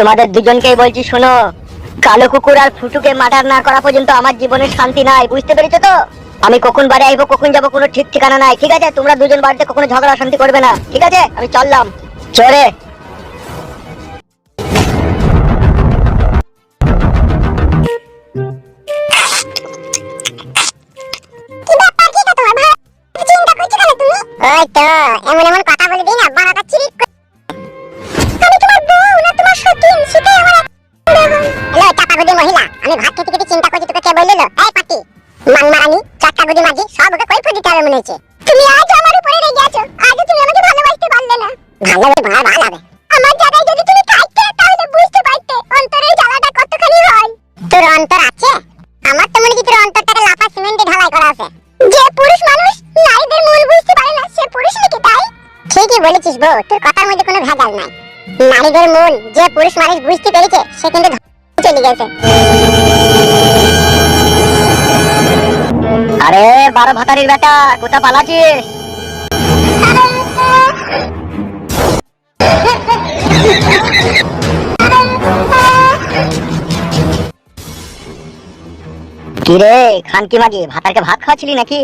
তোমাদের দুজনকেই বলছি শোনো কালো কুকুর আর ফুটুকে মার্ডার না করা পর্যন্ত আমার জীবনে শান্তি নাই বুঝতে পেরেছ তো? আমি কখন বাড়ি আইবো কখন যাব কোনো ঠিক ঠিকানা নাই ঠিক আছে? তোমরা দুজন বাড়িতে কখনো ঝগড়া অশান্তি করবে না ঠিক আছে? আমি চললাম। চলে। এমন এমন কথা বলে দিই না বাড়াটা আমার তো মনে বুঝতে পারে সে পুরুষ নাকি ঠিকই বলেছিস বউ, তোর কথার মধ্যে কোনো ভেজাল নাই। নারীদের মন যে পুরুষ মানুষ বুঝতে পেরেছে, সে কিন্তু চলে গেছে। আরে বারো ভাতারির বেটা কোথা পালাচ্ছিস? কি রে খানকি মাগি ভাতারকে ভাত খাওয়াছিলি নাকি?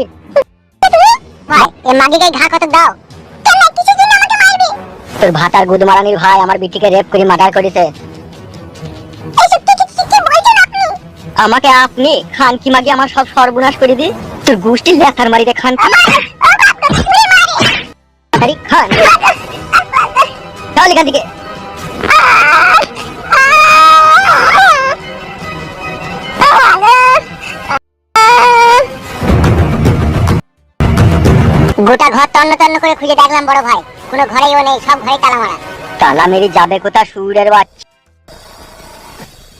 এ মাগিকে ঘা কত দাও। তোর ভাতার গুদমারানির ভাই আমার বিটিকে রেপ করে মার্ডার করেছে। আমাকে আপনি খানকি মাগি আমার সব সর্বনাশ করে দি তোর গোষ্ঠীর লেখার মারিতে আরে খান। চল এখান থেকে। গোটা ঘর তন্ন তন্ন করে খুঁজে দেখলাম বড় ভাই। কোনো ঘরেই ও নেই সব ঘরে তালা মারা তালা মেরে যাবে কোথা সুরের বাচ্চা?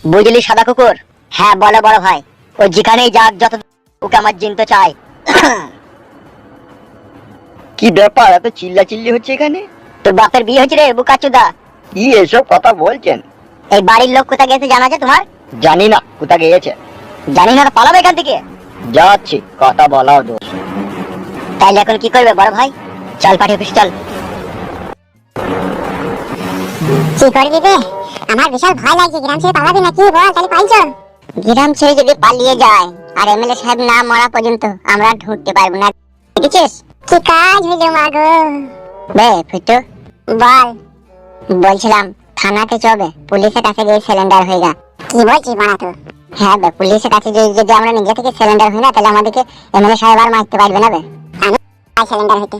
বুঝলি সাদা কুকুর? হ্যাঁ বলো বড় ভাই। ও যেখানেই যাক যত ওকে আমার জিনতে চাই কি ব্যাপার এত চিল্লা চিল্লি হচ্ছে এখানে? তোর বাপের বিয়ে হয়েছে রে বুকাচুদা কি এসব কথা বলছেন? এই বাড়ির লোক কোথায় গেছে জানা আছে তোমার? জানি না কোথা গিয়েছে। জানি না পালাবে এখান থেকে। যাচ্ছি কথা বলাও দোষ। তাইলে এখন কি করবে বড় ভাই? চল পাঠিয়ে অফিস চল। কি করে দিবে আমার বিশাল ভয় লাগছে গ্রাম ছেড়ে পালাবি নাকি? বল তাহলে পাইছ। গ্রাম ছেড়ে যদি পালিয়ে যায় আর এমএলএ সাহেব না মরা পর্যন্ত আমরা ঢুকতে পারব না। দেখেছিস? কি কাজ হইল মাগো বে ফুটু। বল। বলছিলাম থানাতে চবে পুলিশের কাছে গিয়ে সিলিন্ডার হয়ে গা কি বলছিস বাড়া তো? হ্যাঁ বে পুলিশের কাছে যদি যদি আমরা নিজে থেকে সিলিন্ডার হই না তাহলে আমাদেরকে এমএলএ সাহেব আর মারতে পারবে না বে। আমি সিলিন্ডার হইতে।